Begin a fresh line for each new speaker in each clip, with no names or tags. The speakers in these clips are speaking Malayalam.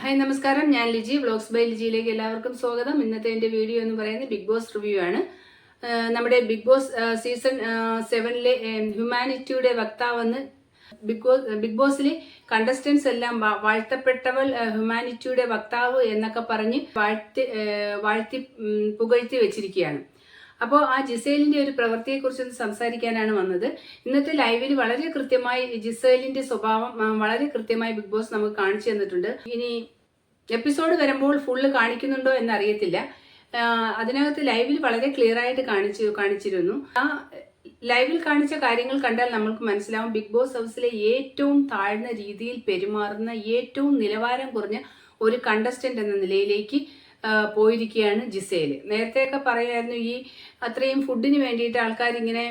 ഹായ് നമസ്കാരം. ഞാൻ ലിജി. വ്ളോഗ്സ് ബൈ ലിജിയിലേക്ക് എല്ലാവർക്കും സ്വാഗതം. ഇന്നത്തെ എന്റെ വീഡിയോ എന്ന് പറയുന്നത് ബിഗ് ബോസ് റിവ്യൂ ആണ്. നമ്മുടെ ബിഗ് ബോസ് സീസൺ സെവനിലെ ഹ്യൂമാനിറ്റിയുടെ വക്താവെന്ന് ബിഗ് ബോസ് ബിഗ് ബോസിലെ കണ്ടസ്റ്റൻസ് എല്ലാം വാഴ്ത്തപ്പെട്ടവൾ ഹ്യൂമാനിറ്റിയുടെ വക്താവ് എന്നൊക്കെ പറഞ്ഞ് വാഴ്ത്തി വാഴ്ത്തി പുകഴ്ത്തി വെച്ചിരിക്കുകയാണ്. അപ്പോൾ ആ ജിസേലിന്റെ ഒരു പ്രവൃത്തിയെക്കുറിച്ച് സംസാരിക്കാനാണ് വന്നത്. ഇന്നത്തെ ലൈവിൽ വളരെ കൃത്യമായി ജിസേലിന്റെ സ്വഭാവം വളരെ കൃത്യമായി ബിഗ് ബോസ് നമുക്ക് കാണിച്ചു തന്നിട്ടുണ്ട്. ഇനി എപ്പിസോഡ് വരുമ്പോൾ ഫുള്ള് കാണിക്കുന്നുണ്ടോ എന്നറിയത്തില്ല. അതിനകത്ത് ലൈവിൽ വളരെ ക്ലിയർ ആയിട്ട് കാണിച്ചു കാണിച്ചിരുന്നു. ആ ലൈവിൽ കാണിച്ച കാര്യങ്ങൾ കണ്ടാൽ നമ്മൾക്ക് മനസ്സിലാവും. ബിഗ് ബോസ് ഹൗസിലെ ഏറ്റവും താഴ്ന്ന രീതിയിൽ പെരുമാറുന്ന ഏറ്റവും നിലവാരം കുറഞ്ഞ ഒരു കണ്ടസ്റ്റന്റ് എന്ന നിലയിലേക്ക് പോയിരിക്കുകയാണ് ജിസേൽ. നേരത്തെയൊക്കെ പറയായിരുന്നു ഈ അത്രയും ഫുഡിന് വേണ്ടിയിട്ട് ആൾക്കാരിങ്ങനെ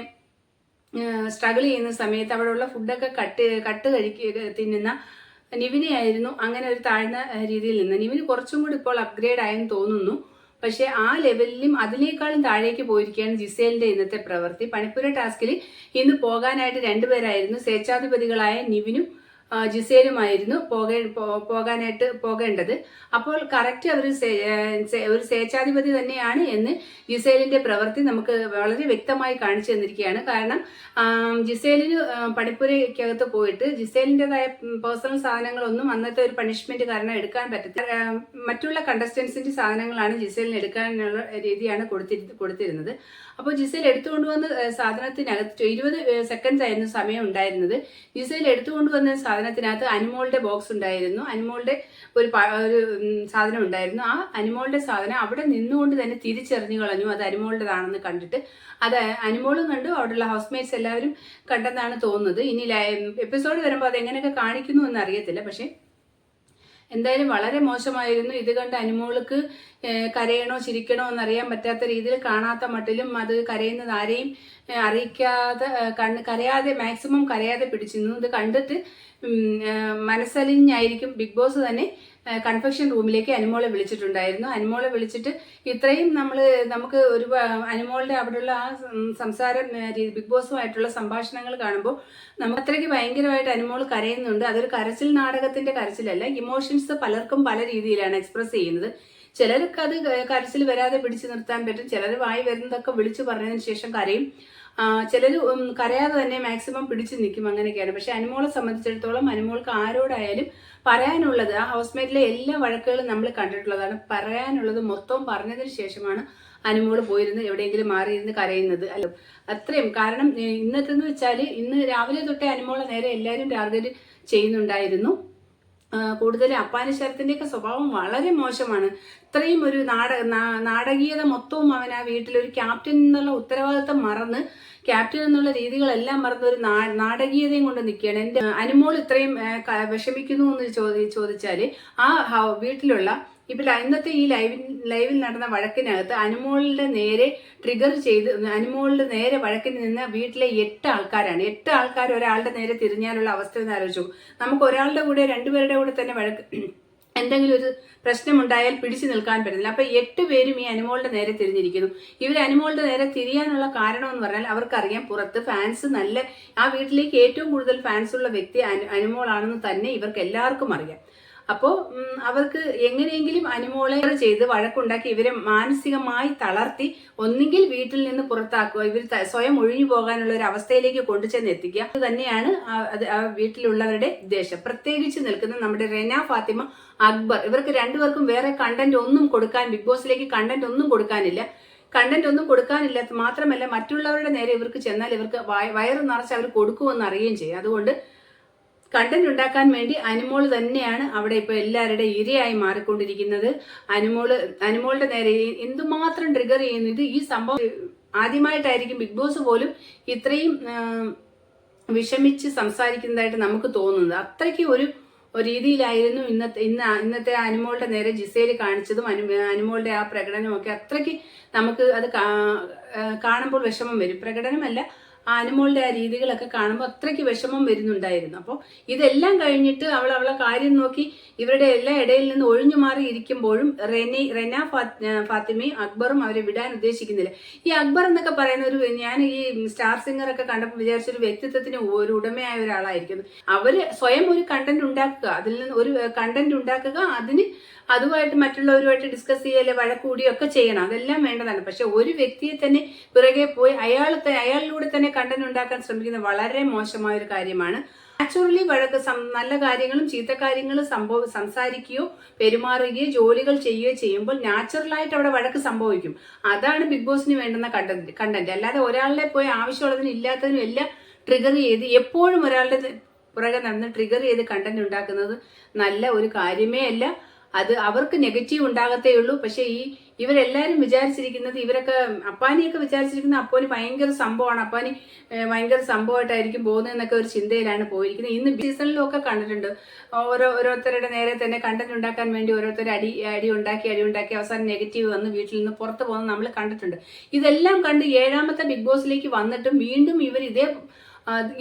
സ്ട്രഗിൾ ചെയ്യുന്ന സമയത്ത് അവിടെയുള്ള ഫുഡൊക്കെ കട്ട് കട്ട് കഴിക്കുക തിന്നുന്ന നിവിനെയായിരുന്നു അങ്ങനെ ഒരു താഴ്ന്ന രീതിയിൽ നിന്ന്. നിവിന് കുറച്ചും കൂടി ഇപ്പോൾ അപ്ഗ്രേഡ് ആയെന്ന് തോന്നുന്നു. പക്ഷേ ആ ലെവലിലും അതിനേക്കാളും താഴേക്ക് പോയിരിക്കുകയാണ് ജിസേലിന്റെ ഇന്നത്തെ പ്രവൃത്തി. പണിപ്പുര ടാസ്കിൽ ഇന്ന് പോകാനായിട്ട് രണ്ടുപേരായിരുന്നു. സ്വേച്ഛാധിപതികളായ നിവിനും ജിസേലുമായിരുന്നു പോകേ പോകാനായിട്ട് പോകേണ്ടത്. അപ്പോൾ കറക്റ്റ് അവർ ഒരു സ്വേച്ഛാധിപതി തന്നെയാണ് എന്ന് ജിസേലിന്റെ പ്രവൃത്തി നമുക്ക് വളരെ വ്യക്തമായി കാണിച്ചു തന്നിരിക്കുകയാണ്. കാരണം ജിസേലിന് പണിപ്പുരയ്ക്കകത്ത് പോയിട്ട് ജിസേലിന്റെതായ പേഴ്സണൽ സാധനങ്ങളൊന്നും അന്നത്തെ ഒരു പണിഷ്മെന്റ് കാരണം എടുക്കാൻ പറ്റത്തില്ല. മറ്റുള്ള കണ്ടസ്റ്റൻസിന്റെ സാധനങ്ങളാണ് ജിസേലിന് എടുക്കാനുള്ള രീതിയാണ് കൊടുത്തി കൊടുത്തിരുന്നത്. അപ്പോൾ ജിസേൽ എടുത്തുകൊണ്ടുവന്ന സാധനത്തിനകത്ത് ഇരുപത് സെക്കൻഡ്സ് ആയിരുന്നു സമയം ഉണ്ടായിരുന്നത്. ജിസേൽ എടുത്തുകൊണ്ട് വന്ന സാധനത്തിനകത്ത് അനിമോളുടെ ബോക്സ് ഉണ്ടായിരുന്നു. അനിമോളുടെ ഒരു ഒരു സാധനം ഉണ്ടായിരുന്നു. ആ അനിമോളുടെ സാധനം അവിടെ നിന്നുകൊണ്ട് തന്നെ തിരിച്ചറിഞ്ഞു കളഞ്ഞു. അത് അനിമോളുടേതാണെന്ന് കണ്ടിട്ട്. അത് അനിമോളും കണ്ടു. അവിടെയുള്ള ഹൗസ് മേറ്റ്സ് എല്ലാവരും കണ്ടെന്നാണ് തോന്നുന്നത്. ഇനി എപ്പിസോഡ് വരുമ്പോൾ അത് എങ്ങനെയൊക്കെ കാണിക്കുന്നു എന്ന് അറിയത്തില്ല പക്ഷേ എന്തായാലും വളരെ മോശമായിരുന്നു. ഇത് കണ്ട് അനുമോൾക്ക് കരയണോ ചിരിക്കണോ എന്നറിയാൻ പറ്റാത്ത രീതിയിൽ കാണാത്ത മട്ടിലും അത് കരയുന്നത് ആരെയും അറിയിക്കാതെ കണ് കരയാതെ മാക്സിമം കരയാതെ പിടിച്ചിരുന്നു. ഇത് കണ്ടിട്ട് മനസ്സലിഞ്ഞായിരിക്കും. ബിഗ് ബോസ് തന്നെ കൺഫെക്ഷൻ റൂമിലേക്ക് അനുമോളെ വിളിച്ചിട്ടുണ്ടായിരുന്നു. അനുമോളെ വിളിച്ചിട്ട് ഇത്രയും നമ്മൾ നമുക്ക് ഒരു അനുമോളുടെ അവിടെയുള്ള ആ സംസാരം ബിഗ് ബോസുമായിട്ടുള്ള സംഭാഷണങ്ങൾ കാണുമ്പോൾ നമുക്ക് അത്രയ്ക്ക് ഭയങ്കരമായിട്ട് അനുമോൾ കരയുന്നുണ്ട്. അതൊരു കരച്ചിൽ നാടകത്തിന്റെ കരച്ചിലല്ല ഇമോഷൻസ് പലർക്കും പല രീതിയിലാണ് എക്സ്പ്രസ് ചെയ്യുന്നത്. ചിലർക്ക് അത് കരച്ചിൽ വരാതെ പിടിച്ചു നിർത്താൻ പറ്റും. ചിലർ വായി വരുന്നതൊക്കെ വിളിച്ചു പറഞ്ഞതിന് ശേഷം കരയും. ചിലർ കരയാതെ തന്നെ മാക്സിമം പിടിച്ചു നിൽക്കും അങ്ങനെയൊക്കെയാണ്. പക്ഷെ അനുമോളെ സംബന്ധിച്ചിടത്തോളം അനുമോൾക്ക് ആരോടായാലും പറയാനുള്ളത് ആ ഹൗസ്മേറ്റിലെ എല്ലാ വഴക്കുകളും നമ്മൾ കണ്ടിട്ടുള്ളതാണ്. പറയാനുള്ളത് മൊത്തം പറഞ്ഞതിന് ശേഷമാണ് അനുമോൾ പോയിരുന്ന് എവിടെയെങ്കിലും മാറിയിരുന്ന് കരയുന്നത്. അല്ലോ? അത്രയും. കാരണം ഇന്നത്തെ ഇന്നത്തെന്ന് വെച്ചാൽ ഇന്ന് രാവിലെ തൊട്ടേ അനുമോളെ നേരെ എല്ലാവരും ടാർഗറ്റ് ചെയ്യുന്നുണ്ടായിരുന്നു. കൂടുതൽ അപ്പാനി ശരത്തിന്റെയൊക്കെ സ്വഭാവം വളരെ മോശമാണ്. ഇത്രയും ഒരു നാട നാടകീയത മൊത്തവും അവൻ ആ വീട്ടിലൊരു ക്യാപ്റ്റൻ എന്നുള്ള ഉത്തരവാദിത്തം മറന്ന് ക്യാപ്റ്റൻ എന്നുള്ള രീതികളെല്ലാം മറന്ന് ഒരു നാടകീയതയും കൊണ്ട് നിൽക്കുകയാണ്. എന്റെ അനുമോൾ ഇത്രയും വിഷമിക്കുന്നു എന്ന് ചോദി ചോദിച്ചാൽ ആ വീട്ടിലുള്ള ഇപ്പൊ ല- ഇന്നത്തെ ഈ ലൈവിൽ ലൈവിൽ നടന്ന വഴക്കിനകത്ത് അനുമോളിന്റെ നേരെ ട്രിഗർ ചെയ്ത് അനുമോളിന്റെ നേരെ വഴക്കിൽ നിന്ന് വീട്ടിലെ എട്ട് ആൾക്കാരാണ്. എട്ട് ആൾക്കാർ ഒരാളുടെ നേരെ തിരിഞ്ഞാലുള്ള അവസ്ഥ എന്ന് ആലോചിച്ചു നമുക്ക് ഒരാളുടെ കൂടെ രണ്ടുപേരുടെ കൂടെ തന്നെ വഴക്ക് എന്തെങ്കിലും ഒരു പ്രശ്നമുണ്ടായാൽ പിടിച്ചു നിൽക്കാൻ പറ്റുന്നില്ല അപ്പൊ എട്ട് പേരും ഈ അനുമോളുടെ നേരെ തിരിഞ്ഞിരിക്കുന്നു. ഇവർ അനുമോളുടെ നേരെ തിരിയാനുള്ള കാരണം എന്ന് പറഞ്ഞാൽ അവർക്കറിയാം പുറത്ത് ഫാൻസ് നല്ല ആ വീട്ടിലേക്ക് ഏറ്റവും കൂടുതൽ ഫാൻസ് ഉള്ള വ്യക്തി അനു- അനുമോളാണെന്ന് തന്നെ ഇവർക്ക് എല്ലാവർക്കും അറിയാം. അപ്പോൾ അവർക്ക് എങ്ങനെയെങ്കിലും അനുമോളെ ചെയ്ത് വഴക്കുണ്ടാക്കി ഇവരെ മാനസികമായി തളർത്തി ഒന്നുകിൽ വീട്ടിൽ നിന്ന് പുറത്താക്കുക ഇവർ സ്വയം ഒഴിഞ്ഞു പോകാനുള്ള ഒരു അവസ്ഥയിലേക്ക് കൊണ്ടുചെന്ന് എത്തിക്കുക. അത് തന്നെയാണ് വീട്ടിലുള്ളവരുടെ ഉദ്ദേശം. പ്രത്യേകിച്ച് നിൽക്കുന്ന നമ്മുടെ റെന ഫാത്തിമ അക്ബർ ഇവർക്ക് രണ്ടുപേർക്കും വേറെ കണ്ടന്റ് ഒന്നും കൊടുക്കാൻ ബിഗ് ബോസിലേക്ക് കണ്ടന്റ് ഒന്നും കൊടുക്കാനില്ല. കണ്ടന്റ് ഒന്നും കൊടുക്കാനില്ല മാത്രമല്ല മറ്റുള്ളവരുടെ നേരെ ഇവർക്ക് ചെന്നാൽ ഇവർക്ക് വയ- വയറ് നിറച്ച് അവർ കൊടുക്കുമെന്ന് അറിയുകയും ചെയ്യും. അതുകൊണ്ട് കണ്ടന്റ് ഉണ്ടാക്കാൻ വേണ്ടി അനുമോൾ തന്നെയാണ് അവിടെ ഇപ്പൊ എല്ലാവരുടെ ഇരയായി മാറിക്കൊണ്ടിരിക്കുന്നത്. അനുമോൾ അനുമോളുടെ നേരെ എന്തുമാത്രം ട്രിഗർ ചെയ്യുന്നു ഇത് ഈ സംഭവം ആദ്യമായിട്ടായിരിക്കും ബിഗ് ബോസ് പോലും ഇത്രയും വിഷമിച്ച് സംസാരിക്കുന്നതായിട്ട് നമുക്ക് തോന്നുന്നത്. അത്രയ്ക്ക് ഒരു രീതിയിലായിരുന്നു ഇന്നത്തെ ഇന്ന് ഇന്നത്തെ അനുമോളുടെ നേരെ ജിസേൽ കാണിച്ചതും അനു അനുമോളുടെ ആ പ്രകടനമൊക്കെ. അത്രയ്ക്ക് നമുക്ക് അത് കാണുമ്പോൾ വിഷമം വരും. പ്രകടനമല്ല ആ അനുമോളുടെ ആ രീതികളൊക്കെ കാണുമ്പോൾ അത്രയ്ക്ക് വിഷമം വരുന്നുണ്ടായിരുന്നു. അപ്പോൾ ഇതെല്ലാം കഴിഞ്ഞിട്ട് അവൾ അവളെ കാര്യം നോക്കി ഇവരുടെ എല്ലാ ഇടയിൽ നിന്ന് ഒഴിഞ്ഞു മാറി ഇരിക്കുമ്പോഴും റെനി റെന ഫാത്തിമയും അക്ബറും അവരെ വിടാൻ ഉദ്ദേശിക്കുന്നില്ല. ഈ അക്ബർ എന്നൊക്കെ പറയുന്ന ഒരു ഞാൻ ഈ സ്റ്റാർ സിംഗർ ഒക്കെ കണ്ടപ്പോൾ വിചാരിച്ച ഒരു വ്യക്തിത്വത്തിന് ഒരു ഉടമയായ ഒരാളായിരിക്കും. അവർ സ്വയം ഒരു കണ്ടന്റ് ഉണ്ടാക്കുക. അതിൽ നിന്ന് ഒരു കണ്ടന്റ് ഉണ്ടാക്കുക. അതിന് അതുമായിട്ട് മറ്റുള്ളവരുമായിട്ട് ഡിസ്കസ് ചെയ്യൽ വഴക്കൂടിയൊക്കെ ചെയ്യണം. അതെല്ലാം വേണ്ടതാണ്. പക്ഷെ ഒരു വ്യക്തിയെ തന്നെ പിറകെ പോയി അയാൾ അയാളിലൂടെ തന്നെ കണ്ടന്റ് ഉണ്ടാക്കാൻ ശ്രമിക്കുന്നത് വളരെ മോശമായ ഒരു കാര്യമാണ്. നാച്ചുറലി വഴക്ക് നല്ല കാര്യങ്ങളും ചീത്ത കാര്യങ്ങളും സംഭവ സംസാരിക്കുകയോ പെരുമാറുകയോ ജോലികൾ ചെയ്യുകയോ ചെയ്യുമ്പോൾ നാച്ചുറലായിട്ട് അവിടെ വഴക്ക് സംഭവിക്കും. അതാണ് ബിഗ് ബോസിന് വേണ്ടുന്ന കണ്ടന്റ് കണ്ടന്റ് അല്ലാതെ ഒരാളെ പോയി ആവശ്യമുള്ളതിനും ഇല്ലാത്തതിനും എല്ലാം ട്രിഗർ ചെയ്ത് എപ്പോഴും ഒരാളുടെ പുറകെ നടന്ന് ട്രിഗർ ചെയ്ത് കണ്ടന്റ് ഉണ്ടാക്കുന്നത് നല്ല ഒരു കാര്യമേ അല്ല. അത് അവർക്ക് നെഗറ്റീവ് ഉണ്ടാകത്തേ ഉള്ളൂ. പക്ഷെ ഈ ഇവരെല്ലാരും വിചാരിച്ചിരിക്കുന്നത് ഇവരൊക്കെ അപ്പാനിയൊക്കെ വിചാരിച്ചിരിക്കുന്നത് അപ്പോന് ഭയങ്കര സംഭവമാണ്. അപ്പാനി ഭയങ്കര സംഭവമായിട്ടായിരിക്കും പോകുന്നതെന്നൊക്കെ ഒരു ചിന്തയിലാണ് പോയിരിക്കുന്നത്. ഇന്ന് സീസണിലൊക്കെ കണ്ടിട്ടുണ്ട്. ഓരോ ഓരോരുത്തരുടെ നേരെ തന്നെ കണ്ടന്റ് ഉണ്ടാക്കാൻ വേണ്ടി ഓരോരുത്തർ അടി അടി ഉണ്ടാക്കി അടി ഉണ്ടാക്കി അവസാനം നെഗറ്റീവ് വന്ന് വീട്ടിൽ നിന്ന് പുറത്ത് പോകുന്നത് നമ്മൾ കണ്ടിട്ടുണ്ട്. ഇതെല്ലാം കണ്ട് ഏഴാമത്തെ ബിഗ് ബോസിലേക്ക് വന്നിട്ടും വീണ്ടും ഇവർ ഇതേ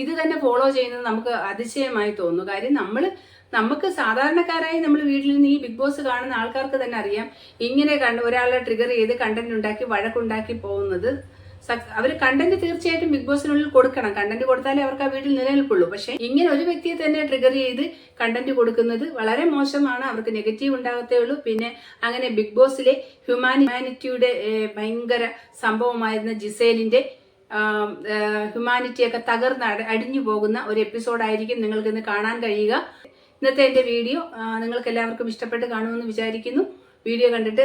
ഇത് തന്നെ ഫോളോ ചെയ്യുന്നത് നമുക്ക് അതിശയമായി തോന്നുന്നു. കാര്യം നമ്മൾ നമുക്ക് സാധാരണക്കാരായി നമ്മൾ വീട്ടിൽ നിന്ന് ഈ ബിഗ് ബോസ് കാണുന്ന ആൾക്കാർക്ക് തന്നെ അറിയാം. ഇങ്ങനെ കണ്ട് ഒരാളെ ട്രിഗർ ചെയ്ത് കണ്ടന്റ് ഉണ്ടാക്കി വഴക്കുണ്ടാക്കി പോകുന്നത്. അവർ കണ്ടന്റ് തീർച്ചയായിട്ടും ബിഗ് ബോസിനുള്ളിൽ കൊടുക്കണം. കണ്ടന്റ് കൊടുത്താലേ അവർക്ക് ആ വീട്ടിൽ നിലനിൽക്കുള്ളൂ പക്ഷെ ഇങ്ങനെ ഒരു വ്യക്തിയെ തന്നെ ട്രിഗർ ചെയ്ത് കണ്ടന്റ് കൊടുക്കുന്നത് വളരെ മോശമാണ്. അവർക്ക് നെഗറ്റീവ് ഉണ്ടാകത്തേ ഉള്ളൂ. പിന്നെ അങ്ങനെ ബിഗ് ബോസിലെ ഹ്യൂമാനി ഹ്യൂമാനിറ്റിയുടെ ഭയങ്കര സംഭവമായിരുന്ന ജിസേലിന്റെ ഹ്യൂമാനിറ്റിയൊക്കെ തകർന്ന് അട- അടിഞ്ഞു പോകുന്ന ഒരു എപ്പിസോഡായിരിക്കും നിങ്ങൾക്ക് ഇന്ന് കാണാൻ കഴിയുക. ഇന്നത്തെ എന്റെ വീഡിയോ നിങ്ങൾക്ക് എല്ലാവർക്കും ഇഷ്ടപ്പെട്ട് കാണുമെന്ന് വിചാരിക്കുന്നു. വീഡിയോ കണ്ടിട്ട്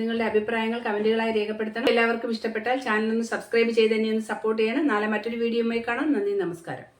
നിങ്ങളുടെ അഭിപ്രായങ്ങൾ കമന്റുകളായി രേഖപ്പെടുത്തണം. എല്ലാവർക്കും ഇഷ്ടപ്പെട്ടാൽ ചാനൽ ഒന്ന് സബ്സ്ക്രൈബ് ചെയ്ത് തന്നെ ഒന്ന് സപ്പോർട്ട് ചെയ്യണം. നാളെ മറ്റൊരു വീഡിയോയുമായി കാണാം. നന്ദി നമസ്കാരം.